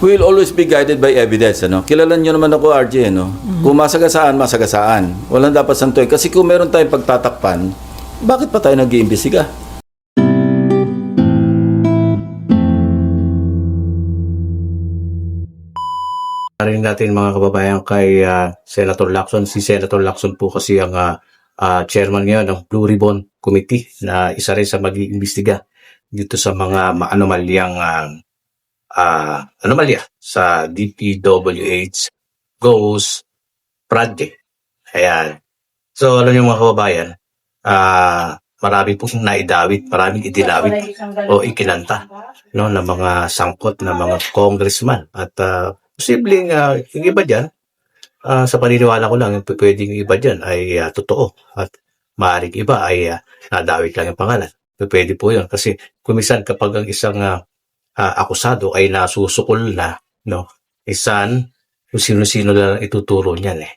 We'll always be guided by evidence. Ano? Kilala nyo naman ako, RJ. Ano? Kung masagasaan, masagasaan. Walang dapat santuin. Kasi kung meron tayong pagtatakpan, bakit pa tayo nag-iimbestiga? Narinig natin mga kababayan kay ah, Senator Lacson. Si Senator Lacson po kasi ang ah, ah, chairman ngayon ng Blue Ribbon Committee na isa rin sa mag-iimbestiga dito sa mga maanomalyang ah, ah, anomalya sa DPWH Goals Project. Ayan. So, alam niyo mga kababayan, ah, marami pong naidawit, maraming idilawit o ikinanta no, ng mga sangkot na mga congressman. At ah, posibleng ah, yung iba dyan, ah, sa paniniwala ko lang, yung pwedeng iba dyan ay ah, totoo. At maaaring iba ay ah, nadawit lang yung pangalan. Pwede po yun. Kasi kumisan kapag ang isang ah, ah, akusado ay nasusukol na, no, isan, kung sino-sino lang ituturo niyan eh.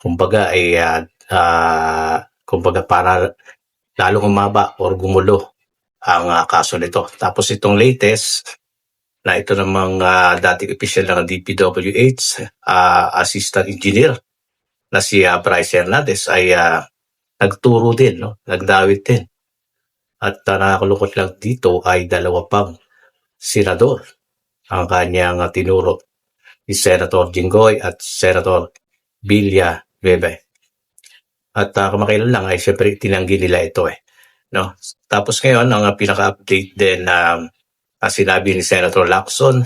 Kumbaga ay, ah, ah, kumbaga para lalong umaba or gumulo ang ah, kaso nito. Tapos itong latest, na ito namang ah, dating official ng DPWH, ah, assistant engineer, na si ah, Bryce Hernandez ay ah, nagturo din, no? nagdawit din. At uh, nakakulungkot lang dito ay dalawa pang senador ang kanyang ah, tinuro ni Senator Jinggoy at Senator Villa Bebe. At uh, kamakailan lang ay syempre tinanggi nila ito eh. No? Tapos ngayon, ang ah, pinaka-update din na ah, sinabi ni Senator Lacson,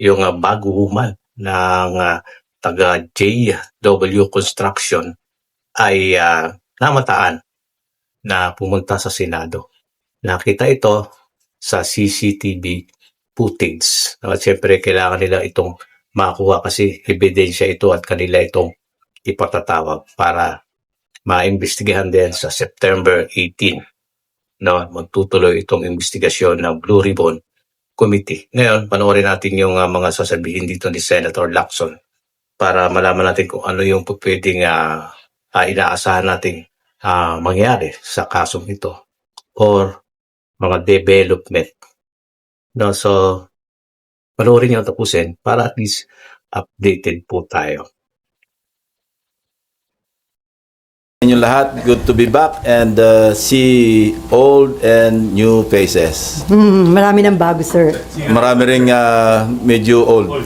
yung uh, baguhuman ng ah, taga JW Construction ay ah, namataan na pumunta sa Senado. Nakita ito sa CCTV footage. At siyempre, kailangan nila itong makuha kasi ebidensya ito at kanila itong ipatatawag para maimbestigahan din sa September 18 no, magtutuloy itong investigasyon ng Blue Ribbon Committee. Ngayon, panoorin natin yung ah, mga sasabihin dito ni Senator Lacson para malaman natin kung ano yung pwedeng ah, ah, inaasahan nating ah, mangyari sa kasong ito or mga development. No, so, panoorin nyo tapusin para at least updated po tayo. Inyo lahat, good to be back and uh, see old and new faces. Hmm, marami ng bago, sir. Marami ring uh, medyo old.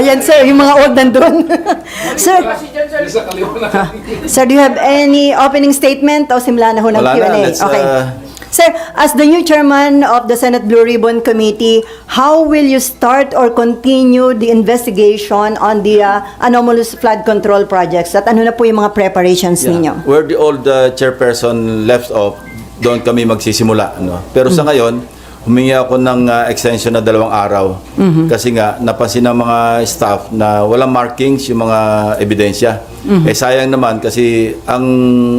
Ayan, sir, yung mga old nandun. sir, sir, do you have any opening statement o simula na ho ng Wala na, Q&A? let's, okay. uh, Sir, as the new chairman of the Senate Blue Ribbon Committee, how will you start or continue the investigation on the uh, anomalous flood control projects? At ano na po yung mga preparations ninyo? Where the old uh, chairperson left off, doon kami magsisimula. No? Pero sa ngayon, humingi ako ng uh, extension na dalawang araw. Kasi nga, napansin ng mga staff na walang markings yung mga ebidensya. Eh sayang naman kasi ang,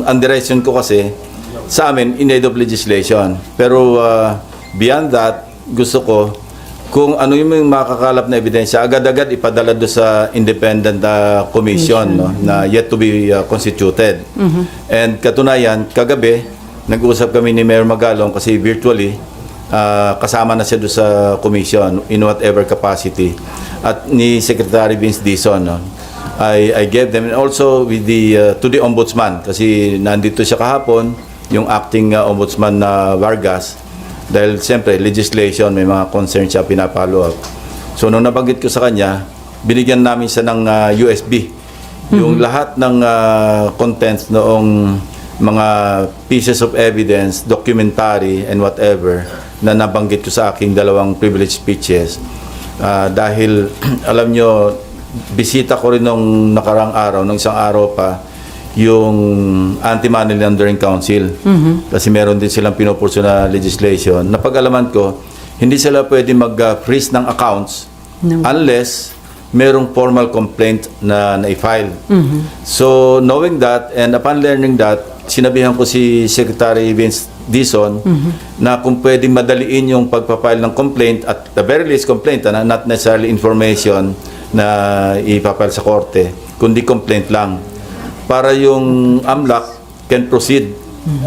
ang direction ko kasi sa amin, in aid of legislation. Pero uh, beyond that, gusto ko kung ano yung makakalap na ebidensya, agad-agad ipadala do sa independent uh, commission, no, na yet to be uh, constituted. And katunayan, kagabi, nag-usap kami ni Mayor Magalong kasi virtually, uh, kasama na siya do sa commission in whatever capacity. At ni Secretary Vince Dizon, no, I, I gave them and also with the uh, to the ombudsman kasi nandito siya kahapon yung acting uh, ombudsman na Vargas dahil siyempre legislation may mga concerns siya pinapalo up. So nung nabanggit ko sa kanya, binigyan namin siya ng uh, USB. Yung lahat ng uh, contents noong mga pieces of evidence, documentary and whatever na nabanggit ko sa aking dalawang privilege speeches. Ah, dahil alam nyo, bisita ko rin nung nakarang araw, nung isang araw pa, yung Anti-Money Laundering Council. Kasi meron din silang pinupurso na legislation. Napag-alaman ko, hindi sila pwede mag-freeze ng accounts unless merong formal complaint na na-file. So, knowing that and upon learning that, sinabihan ko si Secretary Vince Dison na kung pwedeng madaliin yung pagpapile ng complaint at the very least complaint, na not necessarily information na ipapile sa korte, kundi complaint lang para yung AMLAC can proceed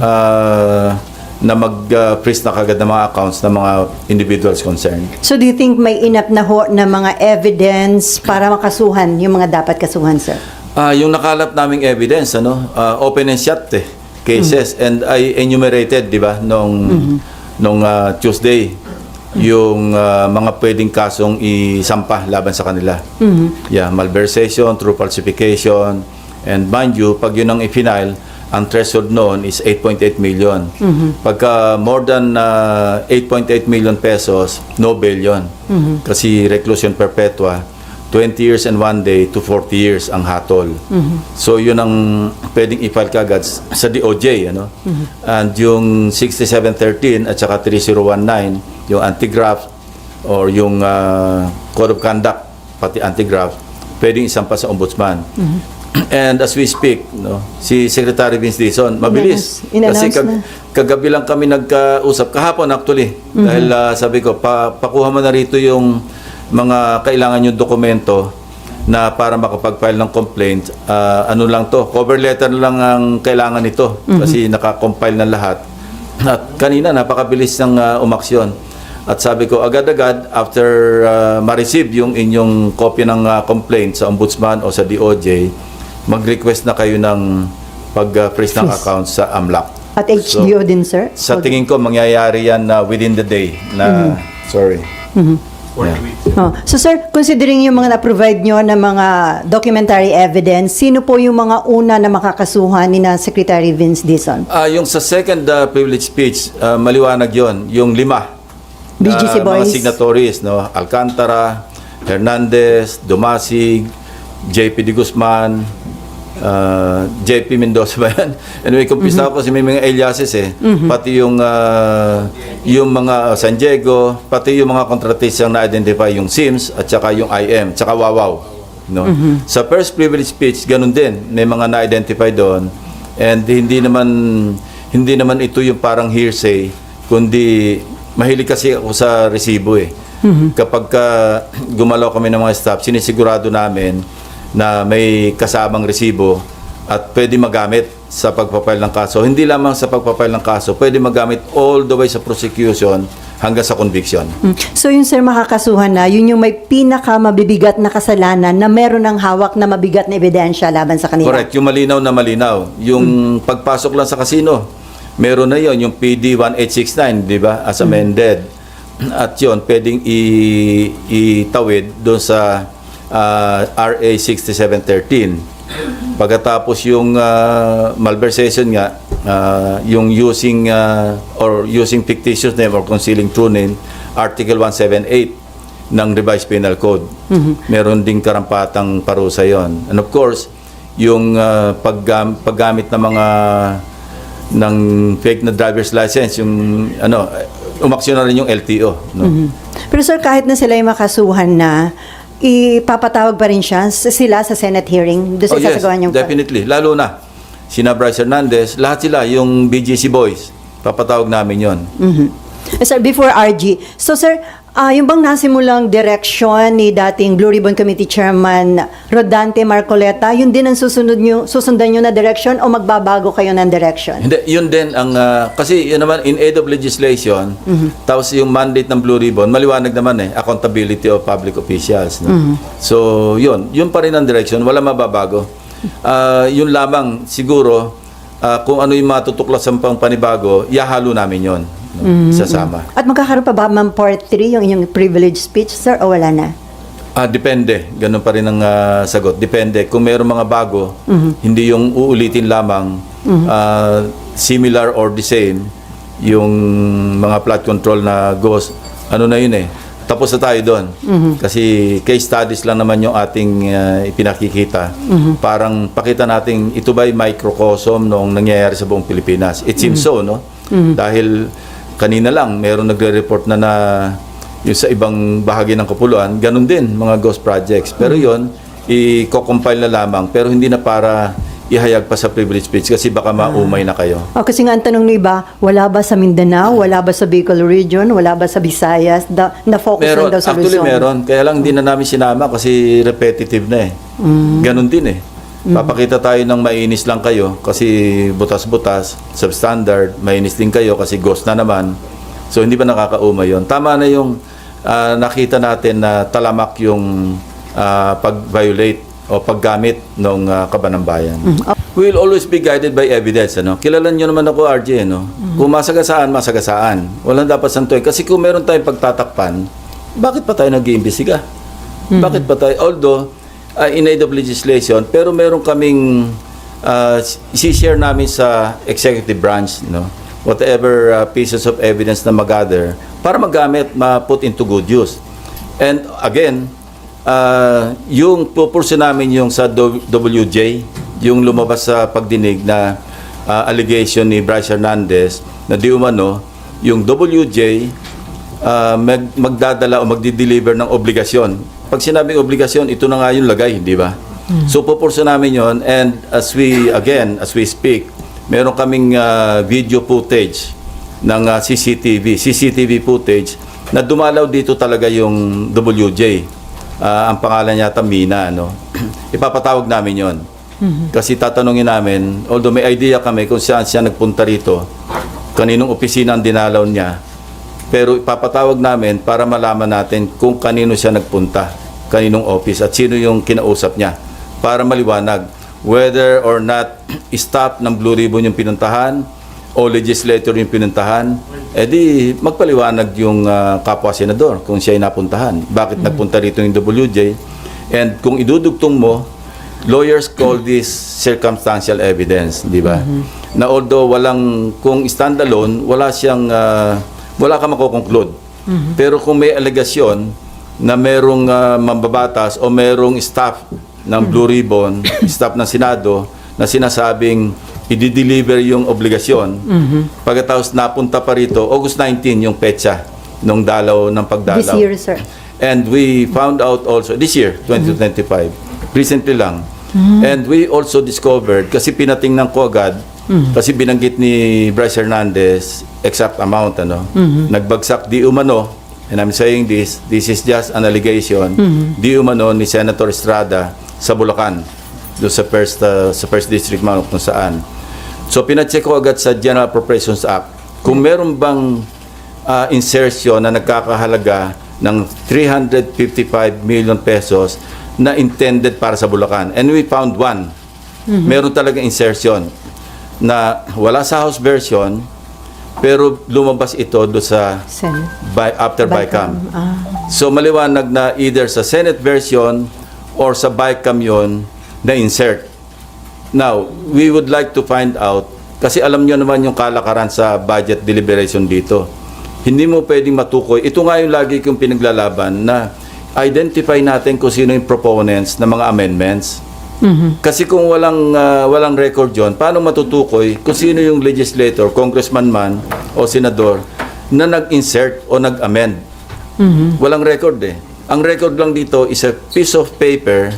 uh, na mag-freeze na kagad ng mga accounts ng mga individuals concerned. So do you think may enough na ho na mga evidence para makasuhan yung mga dapat kasuhan, sir? Ah, yung nakalap naming evidence, ano, ah, open and shut eh, cases and I enumerated, 'di ba, nung nung ah, Tuesday yung ah, mga pwedeng kasong isampa laban sa kanila. Yeah, malversation, true falsification, and mind you, pag yun ang i-final, ang threshold noon is 8.8 million. Pagka more than ah, 8.8 million pesos, no bail yun. Kasi reclusion perpetua, 20 years and 1 day to 40 years ang hatol. So yun ang pwedeng i-file kagad sa DOJ ano. And yung 6713 at saka 3019 yung anti-graft or yung ah, code of conduct pati anti-graft pwedeng isampa sa ombudsman. And as we speak, no, si Secretary Vince Dizon, mabilis. In-announce Kasi kag- na. kagabi lang kami nagkausap kahapon actually. Dahil ah, sabi ko pa, pakuha mo na rito yung mga kailangan yung dokumento na para makapag-file ng complaint. Ah, ano lang to cover letter lang ang kailangan nito kasi naka-compile na lahat. At kanina napakabilis ng ah, umaksyon. At sabi ko agad-agad after ah, ma-receive yung inyong kopya ng ah, complaint sa ombudsman o sa DOJ mag-request na kayo ng pag-freeze ng account sa AMLAC At HDO din, sir? sa tingin ko mangyayari yan na within the day na sorry. Yeah. Oh. So sir, considering yung mga na-provide nyo ng mga documentary evidence, sino po yung mga una na makakasuhan ni na Secretary Vince Dizon? Ah, yung sa second uh, privilege speech, ah, maliwanag 'yon, yung lima. BGC na boys. Mga signatories, no? Alcantara, Hernandez, Dumasig, JP De Guzman, ah, JP Mendoza ba yan? Anyway, kumpisa ako kasi may mga aliases eh. Pati yung ah, yung mga San Diego, pati yung mga kontratistang na-identify yung SIMS at saka yung IM, at saka Wawaw. No? Sa first privilege speech, ganun din. May mga na-identify doon. And hindi naman hindi naman ito yung parang hearsay, kundi mahilig kasi ako sa resibo eh. Kapag ka gumalaw kami ng mga staff, sinisigurado namin na may kasamang resibo at pwede magamit sa pagpapile ng kaso. Hindi lamang sa pagpapile ng kaso, pwede magamit all the way sa prosecution hanggang sa conviction. Mm. So yung sir makakasuhan na, yun yung may pinaka mabibigat na kasalanan na meron ng hawak na mabigat na ebidensya laban sa kanila. Correct, yung malinaw na malinaw. Yung pagpasok lang sa kasino, meron na yon yung PD 1869, di ba, as amended. At yon pwedeng itawid doon sa ah, RA 6713. Pagkatapos yung ah, malversation nga, ah, yung using ah, or using fictitious name or concealing true name, Article 178 ng Revised Penal Code. Meron ding karampatang parusa yon. And of course, yung ah, paggam- paggamit ng mga ng fake na driver's license, yung ano, umaksyon na rin yung LTO. No? Pero sir, kahit na sila yung makasuhan na, ipapatawag pa rin siya sila sa Senate hearing doon sa Oh, yes, yung definitely. Lalo na, sina Bryce Hernandez, lahat sila, yung BGC boys, papatawag namin yon. Mhm. Eh, Sir, before RG, so sir, ah yung bang nasimulang direction ni dating Blue Ribbon Committee Chairman Rodante Marcoleta, yun din ang susunod nyo, susundan nyo na direction o magbabago kayo ng direction? Hindi, yun din ang, ah, kasi yun naman, in aid of legislation, tapos yung mandate ng Blue Ribbon, maliwanag naman eh, accountability of public officials. No? So, yun, yun pa rin ang direction, wala mababago. Ah, yun lamang, siguro, ah, kung ano yung matutuklasan pang panibago, yahalo namin yon no? sasama. At magkakaroon pa ba ma'am part 3 yung inyong privilege speech, sir, o wala na? Ah, depende. Ganun pa rin ang ah, sagot. Depende. Kung mayroong mga bago, hindi yung uulitin lamang, ah, similar or the same, yung mga flood control na ghost, ano na yun eh, tapos na tayo doon. Kasi case studies lang naman yung ating ah, ipinakikita. Parang pakita natin, ito ba'y microcosm noong nangyayari sa buong Pilipinas? It seems so, no? Dahil kanina lang, meron nagre-report na na yung sa ibang bahagi ng kapuluan, ganun din mga ghost projects. Pero yon i-compile na lamang pero hindi na para ihayag pa sa privilege speech kasi baka maumay na kayo. O, kasi nga ang tanong ng iba, wala ba sa Mindanao, wala ba sa Bicol region, wala ba sa Visayas, da, na-focus Meron, lang daw sa actually Luzon? meron. Kaya lang hindi na namin sinama kasi repetitive na eh. Ganun din eh. Papakita tayo ng mainis lang kayo kasi butas-butas, substandard, mainis din kayo kasi ghost na naman. So hindi ba nakakauma yon? Tama na yung ah, nakita natin na talamak yung ah, pag-violate o paggamit ng uh, kabanambayan. We will always be guided by evidence. Ano? Kilala nyo naman ako, RJ. Ano? Kung masagasaan, masagasaan. Walang dapat santuin. Kasi kung meron tayong pagtatakpan, bakit pa tayo nag-iimbestiga? Bakit pa tayo? Although, uh, in aid of legislation, pero meron kaming uh, isi-share namin sa executive branch, no? whatever uh, pieces of evidence na mag-gather para magamit, ma-put into good use. And again, uh, yung pupurso namin yung sa WJ, yung lumabas sa pagdinig na uh, allegation ni Bryce Hernandez na di umano, yung WJ uh, mag, magdadala o magdi-deliver ng obligasyon. Pag sinabing obligasyon, ito na nga yung lagay, di ba? So pupurso namin yon and as we, again, as we speak, meron kaming uh, video footage ng uh, CCTV, CCTV footage na dumalaw dito talaga yung WJ. Ah, ang pangalan niya Mina, no? Ipapatawag namin yon. Kasi tatanungin namin, although may idea kami kung saan siya nagpunta rito, kaninong opisina ang dinalaw niya, pero ipapatawag namin para malaman natin kung kanino siya nagpunta, kaninong office at sino yung kinausap niya para maliwanag whether or not staff ng Blue Ribbon yung pinuntahan o legislator yung pinuntahan, edi magpaliwanag yung ah, kapwa senador kung siya ay napuntahan. Bakit nagpunta rito yung WJ? And kung idudugtong mo, lawyers call this circumstantial evidence, di ba? Na although walang, kung standalone, wala siyang, ah, wala ka makukonclude. Pero kung may alegasyon na merong ah, mambabatas o merong staff ng Blue Ribbon, staff ng Senado, na sinasabing i-deliver yung obligasyon. Pagkatapos napunta pa rito, August 19 yung petsa nung dalaw ng pagdalaw. This year, sir. And we found out also, this year, 2025, recently lang. And we also discovered, kasi pinatingnan ko agad, kasi binanggit ni Bryce Hernandez, exact amount, ano, nagbagsak di umano, and I'm saying this, this is just an allegation, di umano ni Senator Estrada sa Bulacan, doon sa first, uh, sa first district man kung saan. So pinacheck ko agad sa General Appropriations Act kung meron bang ah, insertion na nagkakahalaga ng 355 million pesos na intended para sa Bulacan. And we found one. Meron talaga insertion na wala sa House version pero lumabas ito do sa Senate. by, after BICAM. Ah. So maliwanag na either sa Senate version or sa BICAM yun na insert. Now, we would like to find out, kasi alam nyo naman yung kalakaran sa budget deliberation dito. Hindi mo pwedeng matukoy. Ito nga yung lagi kong pinaglalaban na identify natin kung sino yung proponents ng mga amendments. Kasi kung walang ah, walang record yon, paano matutukoy kung sino yung legislator, congressman man o senador na nag-insert o nag-amend? Walang record eh. Ang record lang dito is a piece of paper,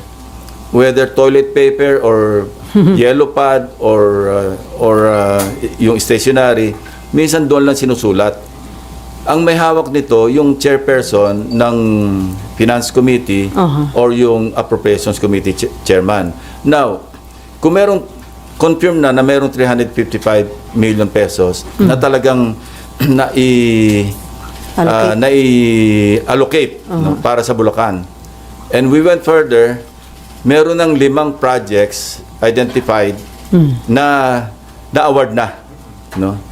whether toilet paper or yellow pad or uh, or uh, yung stationery, minsan doon lang sinusulat. Ang may hawak nito yung chairperson ng Finance Committee Aha. or yung Appropriations Committee ch- chairman. Now, kung merong confirm na na merong 355 million pesos na talagang na i Allocate. ah, na i-allocate no, para sa Bulacan. And we went further, meron ng limang projects identified na na-award na no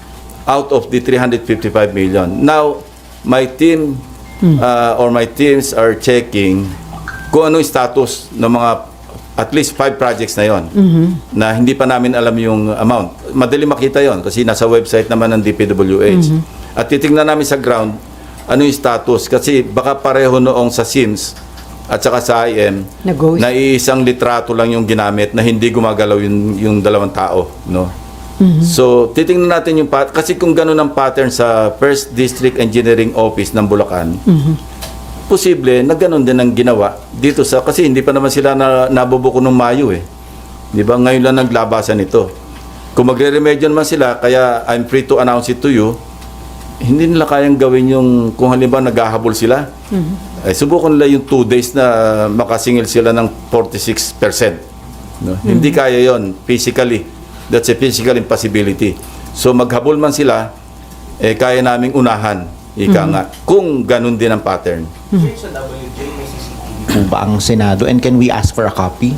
out of the 355 million. Now, my team uh, or my teams are checking kung ano yung status ng mga at least five projects na yon na hindi pa namin alam yung amount. Madali makita yon kasi nasa website naman ng DPWH. At titingnan namin sa ground ano yung status kasi baka pareho noong sa SIMS at saka sa IM Na-ghost. na isang litrato lang yung ginamit na hindi gumagalaw yung, yung dalawang tao, no? So, titingnan natin yung pat kasi kung gano'n ang pattern sa First District Engineering Office ng Bulacan, posible na gano'n din ang ginawa dito sa kasi hindi pa naman sila na nabubuko ng Mayo eh. 'Di ba? Ngayon lang naglabasan ito. Kung magre-remedyo naman sila, kaya I'm free to announce it to you, hindi nila kayang gawin yung kung halimbawa naghahabol sila. Ay subukan nila yung two days na makasingil sila ng 46%. No? Hindi kaya yon physically. That's a physical impossibility. So maghabol man sila, eh, kaya naming unahan. Ika nga, kung ganun din ang pattern. po ba ang Senado and can we ask for a copy?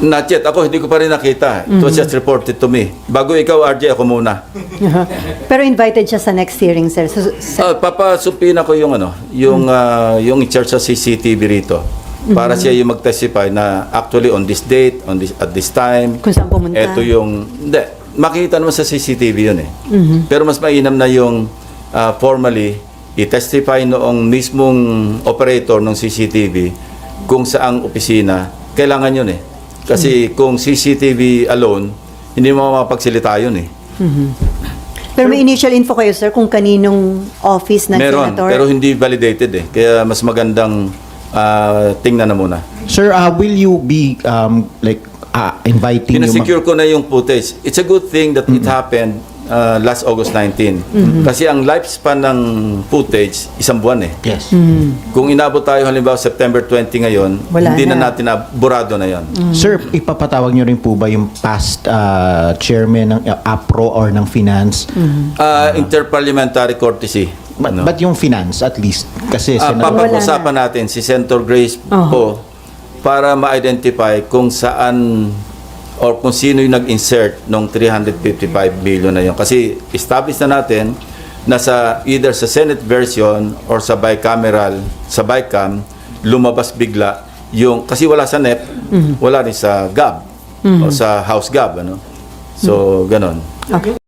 Not yet. Ako, hindi ko pa rin nakita. It was just reported to me. Bago ikaw, RJ, ako muna. Pero invited siya sa next hearing, sir. So, sa- Uh, papasupin ako yung ano, yung ah, yung in charge sa CCTV rito. Para siya yung mag-testify na actually on this date, on this at this time. Kung saan pumunta. Ito yung hindi makita naman sa CCTV yun eh. Pero mas mainam na yung ah, formally i-testify noong mismong operator ng CCTV kung saang opisina kailangan yun eh. Kasi kung CCTV alone, hindi mo mapagsilita yun eh. pero may initial info kayo, sir, kung kaninong office ng Meron, senator? pero hindi validated eh. Kaya mas magandang ah, tingnan na muna. Sir, uh, will you be um, like uh, inviting Pinasecure ko na yung footage. It's a good thing that it happened uh, last August 19. Kasi ang lifespan ng footage, isang buwan eh. Yes. Kung inabot tayo halimbawa September 20 ngayon, Wala hindi na, na. natin na, burado na yon. Sir, ipapatawag niyo rin po ba yung past uh, chairman ng uh, APRO or ng finance? Ah, interparliamentary courtesy. But, no? but yung finance at least kasi Ah, Senator- papag-usapan natin si Senator Grace Uh-huh. po para ma-identify kung saan or kung sino yung nag-insert ng 355 billion na yun. Kasi established na natin na sa either sa Senate version or sa bicameral, sa BICAM, lumabas bigla yung, kasi wala sa NEP, wala rin sa GAB o sa House GAB. Ano? So, ganon. Okay.